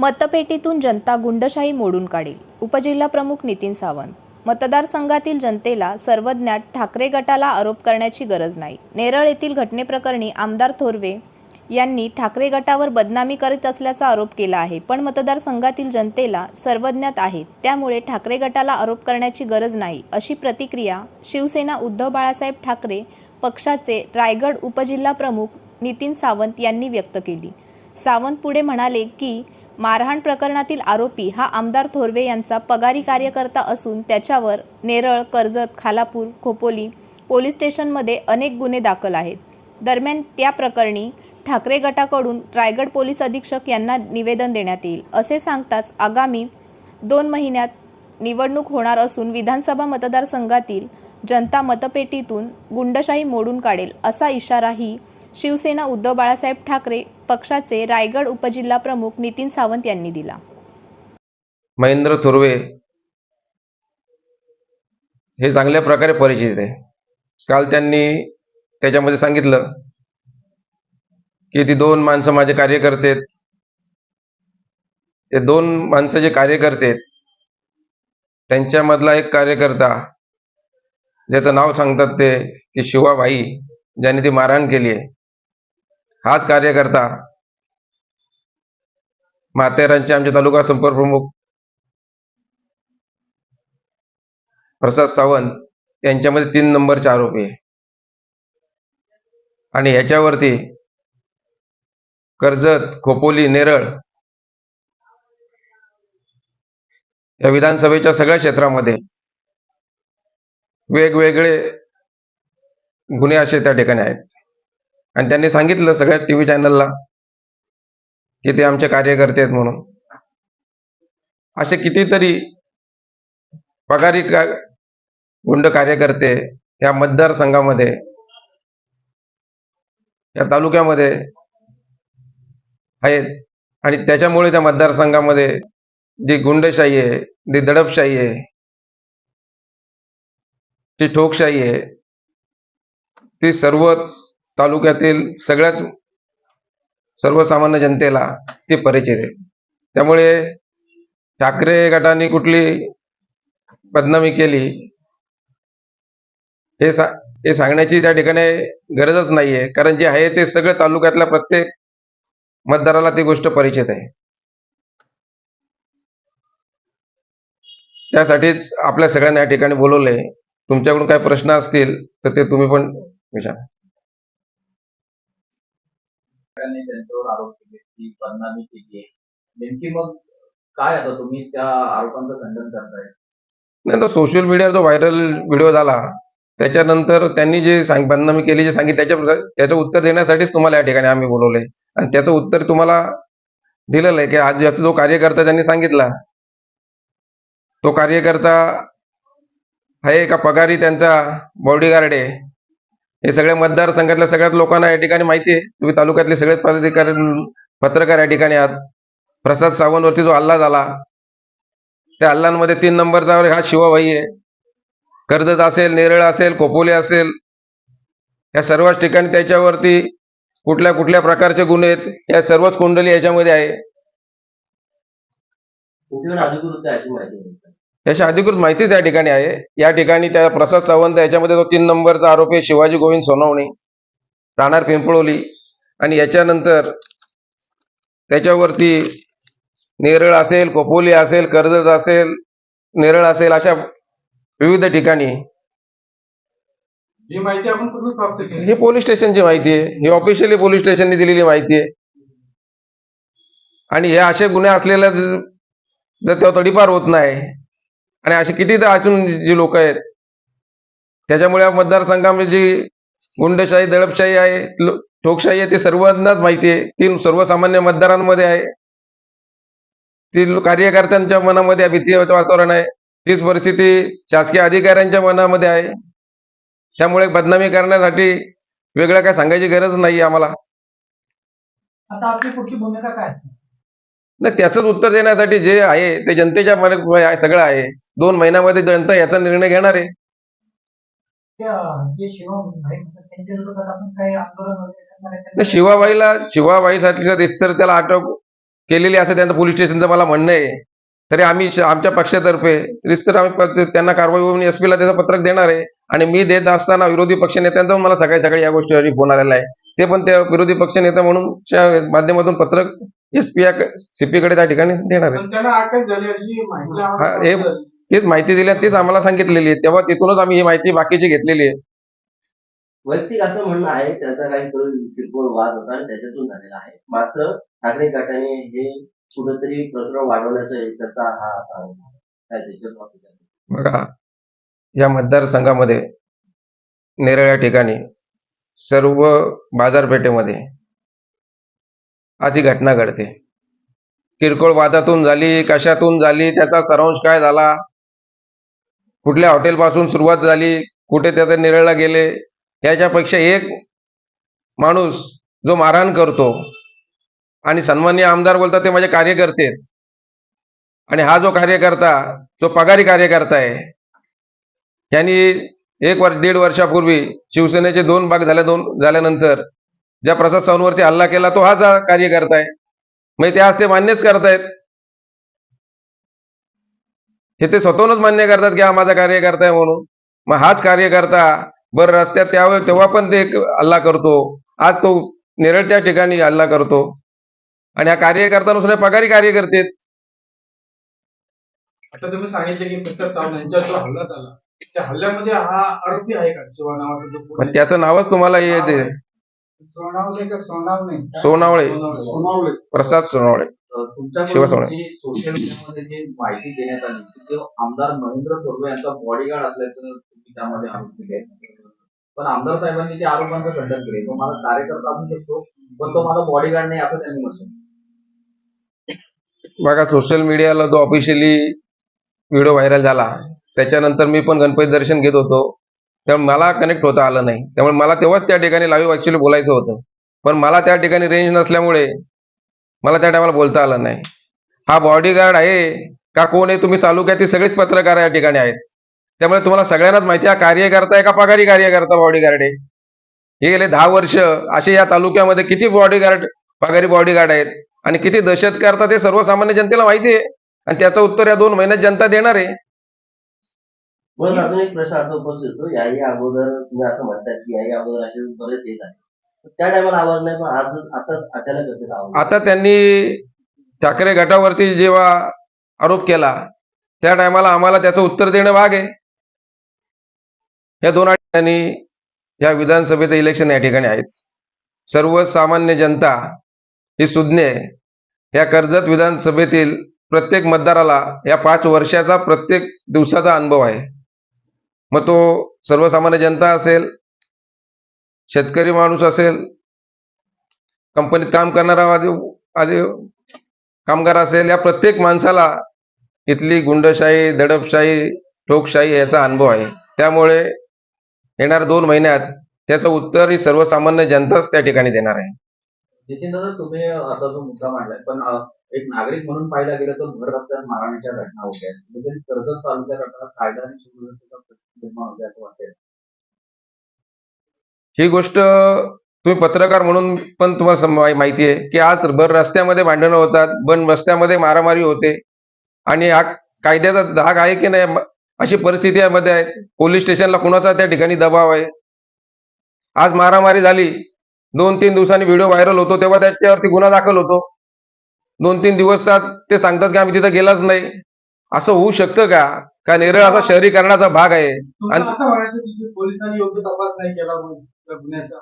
मतपेटीतून जनता गुंडशाही मोडून काढेल. उपजिल्हा प्रमुख नितीन सावंत. मतदारसंघातील जनतेला सर्वज्ञात ठाकरे गटाला आरोप करण्याची गरज नाही. नेरळ येथील घटनेप्रकरणी आमदार थोरवे यांनी ठाकरे गटावर बदनामी करीत असल्याचा आरोप केला आहे. पण मतदारसंघातील जनतेला सर्वज्ञात आहेत. त्यामुळे ठाकरे गटाला आरोप करण्याची गरज नाही अशी प्रतिक्रिया शिवसेना उद्धव बाळासाहेब ठाकरे पक्षाचे रायगड उपजिल्हा प्रमुख नितीन सावंत यांनी व्यक्त केली. सावंत पुढे म्हणाले की मारहाण प्रकरणातील आरोपी हा आमदार थोरवे यांचा पगारी कार्यकर्ता असून त्याच्यावर नेरळ कर्जत खालापूर खोपोली पोलीस स्टेशनमध्ये अनेक गुन्हे दाखल आहेत. दरम्यान त्या प्रकरणी ठाकरे गटाकडून रायगड पोलीस अधीक्षक यांना निवेदन देण्यात येईल. असे सांगताच आगामी दोन महिन्यात निवडणूक होणार असून विधानसभा मतदारसंघातील जनता मतपेटीतून गुंडशाही मोडून काढेल असा इशाराही शिवसेना उद्धव बाळासाहेब ठाकरे पक्षाचे रायगड उपजिल्हा प्रमुख नितीन सावंत यांनी दिला. महेंद्र थुर्वे हे चांगल्या प्रकारे परिचित आहे. काल त्यांनी त्याच्यामध्ये सांगितलं की ती दोन माणसं माझे कार्यकर्ते करतेत ते दोन माणसं जे कार्यकर्ते आहेत त्यांच्यामधला एक कार्यकर्ता ज्याचं नाव सांगतात ते की शिवाबाई ज्याने ती मारहाण केली आहे. हाच कार्यकर्ता. माथेरानचे आमचे तालुका संपर्क प्रमुख. प्रसाद सावंत यांच्यामध्ये तीन नंबरचे आरोपी आहे. आणि ह्याच्यावरती कर्जत खोपोली नेरळ या विधानसभेच्या सगळ्या क्षेत्रामध्ये वेगवेगळे गुन्हे असे त्या ठिकाणी आहेत. आणि त्यांनी सांगितलं सगळ्या टी व्ही चॅनलला की ते आमचे कार्यकर्ते आहेत म्हणून. असे कितीतरी पगारी का गुंड कार्यकर्ते या मतदारसंघामध्ये या तालुक्यामध्ये आहेत. आणि त्याच्यामुळे त्या मतदारसंघामध्ये जी गुंडशाही आहे जी दडपशाही आहे जी ठोकशाही आहे ती सर्वच तालुक्यातील सगळ्याच सर्वसामान्य जनतेला ते परिचित आहे त्यामुळे ठाकरे गटाने कुठली बदनामी केली हे सा हे सांगण्याची त्या ठिकाणी गरजच नाहीये. कारण जे आहे ते सगळं तालुक्यातल्या प्रत्येक मतदाराला ती गोष्ट परिचित आहे. त्यासाठीच आपल्या सगळ्यांना या ठिकाणी बोलवलंय. तुमच्याकडून काही प्रश्न असतील तर ते तुम्ही पण विचारा. त्यांनी त्यांच्यावर आरोप केले की बदनामी केली आहे. नेमकी मग काय आता तुम्ही त्या आरोपांचं खंडन करताय? नाही तो सोशल मीडियावर जो व्हायरल व्हिडिओ झाला त्याच्यानंतर त्यांनी जे सांग बदनामी केली जे सांगितलं त्याच्या त्याचं उत्तर देण्यासाठीच तुम्हाला या ठिकाणी आम्ही बोलवलंय. आणि त्याचं उत्तर तुम्हाला दिलेलं आहे की आज याचा जो कार्यकर्ता त्यांनी सांगितला तो कार्यकर्ता हा एका पगारी त्यांचा बॉडीगार्ड आहे? हे सगळ्या मतदारसंघातल्या सगळ्यात लोकांना या ठिकाणी माहिती आहे. तुम्ही तालुक्यातले सगळेच पदाधिकारी पत्रकार या ठिकाणी आहात. प्रसाद सावंतवरती जो हल्ला झाला त्या हल्ल्यांमध्ये तीन नंबरचा हा शिवाबाई आहे. कर्जत असेल नेरळ असेल खोपोली असेल या सर्वच ठिकाणी त्याच्यावरती कुठल्या कुठल्या प्रकारचे गुन्हे आहेत या सर्वच कुंडली याच्यामध्ये आहे. अधिकृत माहिती याची अधिकृत माहितीच या ठिकाणी आहे. या ठिकाणी त्या प्रसाद सावंत याच्यामध्ये तो तीन नंबरचा आरोपी आहे शिवाजी गोविंद सोनवणे राहणार पिंपळोली. आणि याच्यानंतर त्याच्यावरती नेरळ असेल खोपोली असेल कर्जत असेल नेरळ असेल अशा विविध ठिकाणी. ही माहिती आपण कुठून प्राप्त केली. ही पोलीस स्टेशनची माहिती आहे. ही ऑफिशियली पोलीस स्टेशनने दिलेली माहिती आहे. आणि हे असे गुन्हे असलेल्या जर तेव्हा तडीपार होत नाही आणि असे किती तर अजून जी लोक आहेत त्याच्यामुळे या मतदारसंघामध्ये जी गुंडशाही दडपशाही आहे ठोकशाही आहे ती सर्वांनाच माहिती आहे. ती सर्वसामान्य मतदारांमध्ये आहे. ती कार्यकर्त्यांच्या मनामध्ये भीतीचं वातावरण आहे. तीच परिस्थिती शासकीय अधिकाऱ्यांच्या मनामध्ये आहे. त्यामुळे बदनामी करण्यासाठी वेगळं काय सांगायची गरज नाही आम्हाला. आता आपली पुढची भूमिका काय नाही त्याचंच उत्तर देण्यासाठी जे आहे ते जनतेच्या आहे, सगळं आहे. दोन महिन्यामध्ये जनता याचा निर्णय घेणार आहे. शिवाबाईला शिवाबाईसाठी रितसर त्याला अटक केलेली असं त्यांचं पोलीस स्टेशनचं मला म्हणणं आहे. तरी आम्ही आमच्या पक्षातर्फे रिस्तर आम्ही त्यांना कारवाई होऊन एस ला त्याचं पत्रक देणार आहे. आणि मी देत असताना विरोधी पक्ष नेत्यांचा पण मला सकाळी सकाळी या गोष्टीवरती फोन आलेला आहे. ते पण त्या विरोधी पक्ष नेता म्हणून माध्यमातून पत्रक एस पी सीपी कडे त्या ठिकाणी देणार आहे पण त्यांना अटक झाली अशी माहिती आम्हाला मिळाली. तीच माहिती दिली तीच आम्हाला सांगितलेली आहे तेव्हा तिथूनच आम्ही ही माहिती बाकीची घेतलेली आहे वैयक्तिक असं म्हणणं आहे त्याचा काही करून किरकोळ वाद होता आणि त्याच्यातून झालेला आहे मात्र ठाकरे गटाने हे कुठेतरी प्रकरण वाढवण्याचा एक करता हा? बघा या मतदारसंघामध्ये नेरळ या ठिकाणी सर्व बाजारपेठेमध्ये अशी घटना घडते. किरकोळ वादातून झाली कशातून झाली त्याचा सारांश काय झाला? कुठल्या हॉटेलपासून सुरुवात झाली? कुठे त्याचा निरळला गेले? याच्यापेक्षा एक माणूस जो मारहाण करतो आणि सन्मान्य आमदार बोलतात ते माझे कार्यकर्ते आणि हा जो कार्यकर्ता जो पगारी कार्यकर्ता आहे यांनी एक वर्ष दीड वर्षापूर्वी शिवसेनेचे दोन भाग झाल्या दोन झाल्यानंतर ज्या प्रसाद सावंतवरती हल्ला केला तो हाच कार्यकर्ता आहे. म्हणजे ते आज ते मान्यच करतायत. हे ते स्वतःहूनच मान्य करतात की हा माझा कार्यकर्ता आहे म्हणून. मग हाच कार्यकर्ता बरं रस्त्यात त्यावेळेस तेव्हा पण ते हल्ला करतो. आज तो नेरळ त्या ठिकाणी हल्ला करतो. आणि हा कार्यकर्ता हे पगारी कार्यकर्ते आहेत. आता तुम्ही सांगितले की मिस्टर सावंत यांच्यावर जो हल्ला झाला त्या हल्ल्यामध्ये हा आरोपी आहे का? शिवा नावाचा त्याचं नावच तुम्हाला येते. सोनावले का सोनावणे? सोनावळे. सोनावळे. प्रसाद सोनावळे. जी सोशल मीडियामध्ये जी माहिती देण्यात आली ते आमदार महेंद्र थोरवे यांचा बॉडीगार्ड असल्याचं तुम्ही त्यामध्ये आरोप केले. पण आमदार साहेबांनी त्या आरोपांचं खंडन केले. तो मला कार्यकर्ता असू शकतो पण तो मला बॉडीगार्ड नाही असं त्यांनी म्हटलं. बघा सोशल मीडियाला जो ऑफिशियली व्हिडिओ व्हायरल झाला त्याच्यानंतर मी पण गणपती दर्शन घेत होतो. त्यामुळे मला कनेक्ट होता आलं नाही. त्यामुळे मला तेव्हाच त्या ठिकाणी लाईव्ह ॲक्च्युली बोलायचं होतं. पण मला त्या ठिकाणी रेंज नसल्यामुळे मला त्या टायमाला बोलता आलं नाही. हा बॉडीगार्ड आहे का कोण आहे? तुम्ही तालुक्यातील सगळेच पत्रकार या ठिकाणी आहेत. त्यामुळे तुम्हाला सगळ्यांनाच माहिती आहे हा कार्यकर्ता आहे का पगारी कार्यकर्ता बॉडीगार्ड आहे? हे गेले दहा वर्ष असे या तालुक्यामध्ये किती बॉडीगार्ड पगारी बॉडीगार्ड आहेत? आणि किती दहशत करता ते सर्वसामान्य जनतेला माहिती आहे. आणि त्याचं उत्तर या दोन महिन्यात जनता देणार आहे. मग अजून एक प्रश्न असा उपस्थित होतो याही अगोदर तुम्ही असं म्हणतात की याही अगोदर असे बरेच येत आहे त्या टायमाला आवाज नाही पण आज आता अचानक असेल आवाज आता त्यांनी ठाकरे गटावरती जेव्हा आरोप केला त्या टायमाला आम्हाला त्याचं उत्तर देणं भाग आहे. या दोन ठिकाणी या विधानसभेचं इलेक्शन या ठिकाणी आहेच. सर्वसामान्य जनता ही सुज्ञ या कर्जत विधानसभेतील प्रत्येक मतदाराला या पाच वर्षाचा प्रत्येक दिवसाचा अनुभव आहे. मग तो सर्वसामान्य जनता असेल शेतकरी माणूस असेल कंपनीत काम करणारा आधी आधी कामगार असेल या प्रत्येक माणसाला इथली गुंडशाही दडपशाही लोकशाही याचा अनुभव आहे. त्यामुळे येणार दोन महिन्यात त्याचं उत्तर ही सर्वसामान्य जनताच त्या ठिकाणी देणार आहे. तुम्ही आता जो मुद्दा मांडलाय पण एक नागरिक म्हणून पाहायला गेलं तर भर रस्त्यावर मारहाणीच्या घटना होत्या म्हणजे कर्जत तालुक्यात आता कायदा आणि सुव्यवस्थेचा प्रश्न निर्माण होतोय असं ही गोष्ट तुम्ही पत्रकार म्हणून पण तुम्हाला माहिती आहे की आज भर रस्त्यामध्ये भांडणं होतात बन रस्त्यामध्ये मारामारी होते. आणि हा कायद्याचा धाग आहे की नाही अशी परिस्थिती यामध्ये आहे. पोलीस स्टेशनला कुणाचा त्या ठिकाणी दबाव आहे? आज मारामारी झाली. दोन तीन दिवसांनी व्हिडिओ व्हायरल होतो तेव्हा त्याच्यावरती गुन्हा दाखल होतो. दोन तीन दिवस ते सांगतात की आम्ही तिथं गेलाच नाही. असं होऊ शकतं का? का नेरळ असा शहरीकरणाचा भाग आहे? असं की पोलिसांनी योग्य तपास नाही केला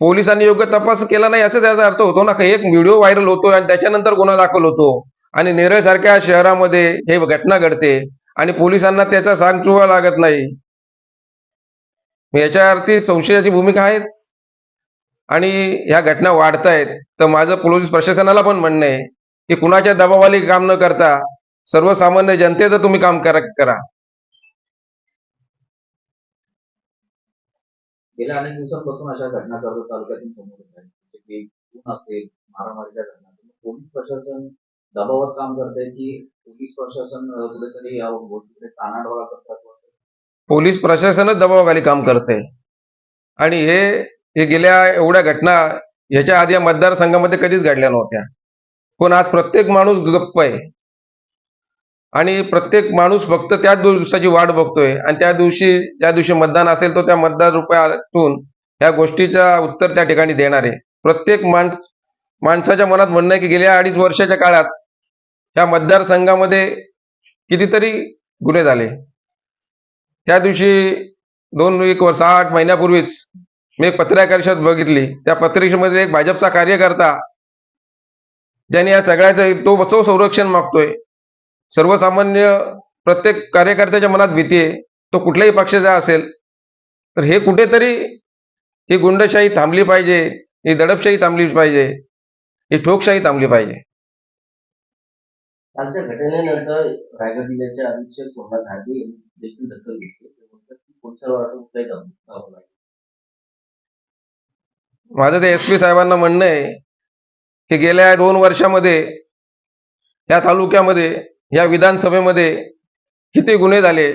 पोलिसांनी योग्य तपास केला नाही याचा त्याचा अर्थ होतो ना का एक व्हिडिओ व्हायरल होतो आणि त्याच्यानंतर गुन्हा दाखल होतो. आणि नेरळ सारख्या शहरामध्ये हे घटना घडते आणि पोलिसांना त्याचा सांग चुवा लागत नाही. याच्या अर्थी संशयाची भूमिका आहेच. आणि ह्या घटना वाढतायत. तर माझं पोलीस प्रशासनाला पण म्हणणं आहे. की कुणाच्या दबावाली काम न करता सर्वसामान्य जनतेचं तुम्ही काम करा करा. गेल्या अनेक दिवसांपासून अशा घटना कर्जत तालुक्यातून समोर येत आहेत. जसे की खून असेल मारामारीच्या घटना. पोलीस प्रशासन दबावात काम करतंय की पोलीस प्रशासन कुठेतरी या गोष्टीकडे करतात पोलीस प्रशासनच दबावाखाली काम करते आणि हे हे गेल्या एवढ्या घटना ह्याच्या आधी या मतदारसंघामध्ये कधीच घडल्या नव्हत्या. पण आज प्रत्येक माणूस गप्प आहे. आणि प्रत्येक माणूस फक्त त्याच दिवसाची वाट बघतोय. आणि त्या दिवशी ज्या दिवशी मतदान असेल तो त्या मतदार रुपयातून ह्या गोष्टीचा उत्तर त्या ठिकाणी देणार आहे. प्रत्येक माणस माणसाच्या मनात म्हणणं आहे की गेल्या अडीच वर्षाच्या काळात ह्या मतदारसंघामध्ये कितीतरी गुन्हे झाले. त्या दिवशी दोन एक वर्ष सहा आठ महिन्यापूर्वीच मी एक पत्रकार परिषद बघितली. त्या पत्रिकेमध्ये एक भाजपचा कार्यकर्ता ज्याने या सगळ्याचं तो तो संरक्षण मागतोय. सर्वसामान्य प्रत्येक कार्यकर्त्याच्या मनात भीती आहे. तो कुठल्याही पक्षाचा असेल तर हे कुठेतरी ही गुंडशाही थांबली पाहिजे ही दडपशाही थांबली पाहिजे ही ठोकशाही थांबली पाहिजे. घटनेनंतर रायगड जिल्ह्याचे अधीक्षक सोमनाथ देखील दखल घेतली. माझं ते एस पी साहेबांना म्हणणं आहे की गेल्या दोन वर्षामध्ये या तालुक्यामध्ये या विधानसभेमध्ये किती गुन्हे झाले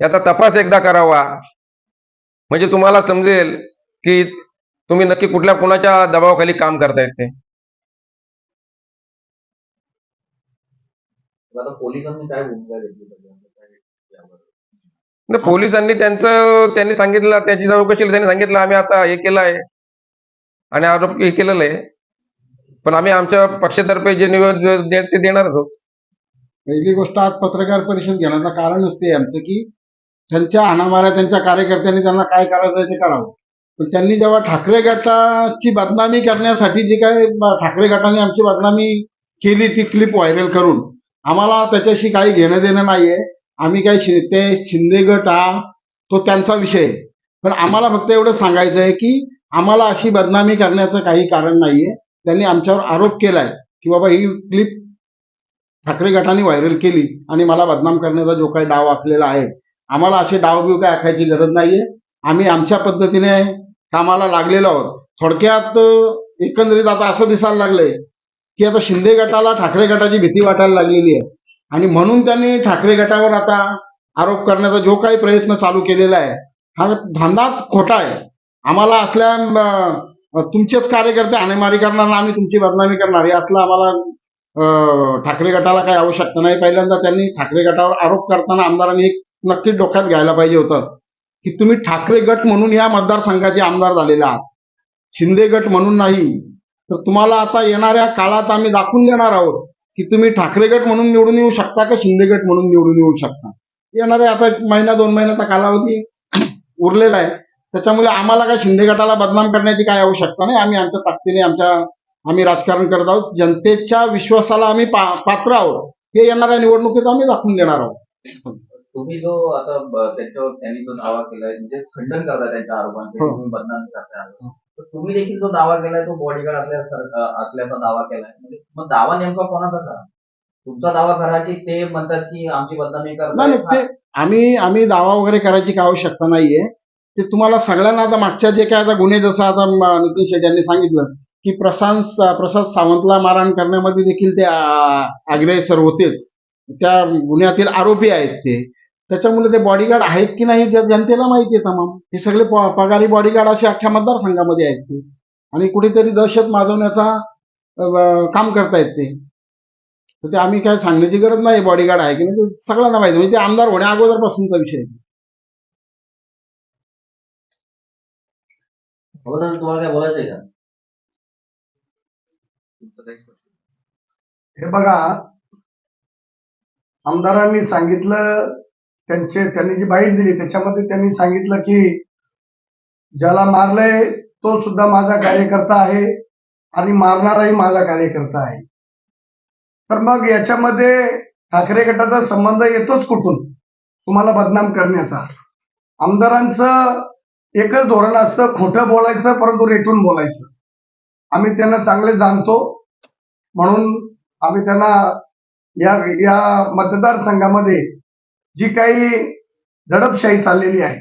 याचा तपास एकदा करावा. म्हणजे तुम्हाला समजेल की तुम्ही नक्की कुठल्या कुणाच्या दबावाखाली काम करतायत ते. पोलिसांनी त्यांचं त्यांनी सांगितलं त्याची चौकशी त्यांनी सांगितलं आम्ही आता हे केलं आहे आणि आरोप हे केलेलं आहे. पण आम्ही आमच्या पक्षातर्फे जे निवेदन ते देणारच आहोत. पहिली गोष्ट आज पत्रकार परिषद घेण्याचं कारणच ते आमचं की त्यांच्या हाणामाऱ्या त्यांच्या कार्यकर्त्यांनी त्यांना काय करायचं ते करावं. पण त्यांनी जेव्हा ठाकरे गटाची बदनामी करण्यासाठी जी काय ठाकरे गटाने आमची बदनामी केली ती क्लिप व्हायरल करून आम्हाला त्याच्याशी काही घेणं देणं नाहीये. आम्ही काय शि- ते शिंदे गट हा तो त्यांचा विषय आहे. पण आम्हाला फक्त एवढं सांगायचं आहे की आम्हाला अशी बदनामी करण्याचं काही कारण नाहीये. त्यांनी आमच्यावर आरोप केला आहे की बाबा ही क्लिप ठाकरे गटाने व्हायरल केली आणि मला बदनाम करण्याचा जो काही डाव आखलेला आहे. आम्हाला असे डाव बिव काय आखायची गरज नाहीये. आम्ही आमच्या पद्धतीने कामाला लागलेलो आहोत. थोडक्यात एकंदरीत आता असं दिसायला लागलंय की आता शिंदे गटाला ठाकरे गटाची भीती वाटायला लागलेली आहे. आणि म्हणून त्यांनी ठाकरे गटावर आता आरोप करण्याचा जो काही प्रयत्न चालू केलेला आहे हा धंदा खोटा आहे. आम्हाला असल्या तुमचेच कार्यकर्ते हाणेमारी करणार आम्ही तुमची बदनामी करणार? हे असलं आम्हाला ठाकरे गटाला काही आवश्यकता नाही. पहिल्यांदा त्यांनी ठाकरे गटावर आरोप करताना आमदारांनी एक नक्कीच डोक्यात घ्यायला पाहिजे होतं की तुम्ही ठाकरे गट म्हणून या मतदारसंघाचे आमदार झालेले आहात. शिंदे गट म्हणून नाही. तर तुम्हाला आता येणाऱ्या काळात आम्ही दाखवून देणार आहोत की तुम्ही ठाकरे गट म्हणून निवडून येऊ शकता का शिंदे गट म्हणून निवडून येऊ शकता? येणाऱ्या आता महिना दोन महिन्याचा कालावधी उरलेला आहे. त्याच्यामुळे आम्हाला काय शिंदे गटाला बदनाम करण्याची काय आवश्यकता नाही. आम्ही आमच्या ताकदीने आमच्या आम्ही राजकारण करत आहोत. जनतेच्या विश्वासाला आम्ही पा- पात्र आहोत. हे येणाऱ्या निवडणुकीत आम्ही दाखवून देणार आहोत. तुम्ही जो आता त्याच्यावर त्यांनी जो दावा केलाय म्हणजे खंडन करताय त्यांच्या आरोपांचे हो. तुम्ही बदनामी. तर तुम्ही देखील जो दावा केलाय तो बॉडीगार्ड असल्या असल्याचा दावा केलाय. म्हणजे मग दावा नेमका कोणाचा करा? तुमचा दावा करा की ते म्हणतात की आमची बदनामी नाही नाही, करताय ते आम्ही आम्ही दावा वगैरे करायची काय आवश्यकता नाहीये. ते तुम्हाला सगळ्यांना आता मागच्या जे काय आता गुन्हे जसं आता नितीन शेट्टी यांनी सांगितलं की प्रशांत प्रसाद सावंतला मारहाण करण्यामध्ये देखील ते अग्रेसर होतेच. त्या गुन्ह्यातील आरोपी आहेत ते. त्याच्यामुळे ते बॉडीगार्ड आहेत की नाही जनतेला माहिती आहे तमाम. हे सगळे प- पगारी बॉडीगार्ड असे अख्ख्या मतदारसंघामध्ये आहेत ते. आणि कुठेतरी दहशत माजवण्याचा काम करतायत ते. तर ते आम्ही काय सांगण्याची गरज नाही बॉडीगार्ड आहे की नाही ते सगळ्यांना माहिती म्हणजे ते आमदार होण्या अगोदरपासूनचा विषय आहे. अगोदर तुम्हाला काय बोलायचंय का? हे बघा आमदारांनी सांगितलं त्यांचे त्यांनी जी बाईट दिली त्याच्यामध्ये त्यांनी सांगितलं की ज्याला मारलंय तो सुद्धा माझा कार्यकर्ता आहे आणि मारणाराही माझा कार्यकर्ता आहे. तर मग याच्यामध्ये ठाकरे गटाचा संबंध येतोच कुठून? तुम्हाला बदनाम करण्याचा. आमदारांचं एकच धोरण असतं खोटं बोलायचं परंतु रेटून बोलायचं. आम्ही त्यांना चांगले जाणतो. म्हणून आम्ही त्यांना या या मतदारसंघामध्ये जी काही दडपशाही चाललेली आहे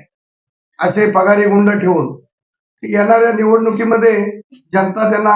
असे पगारी गुंड ठेवून येणाऱ्या निवडणुकीमध्ये जनता त्यांना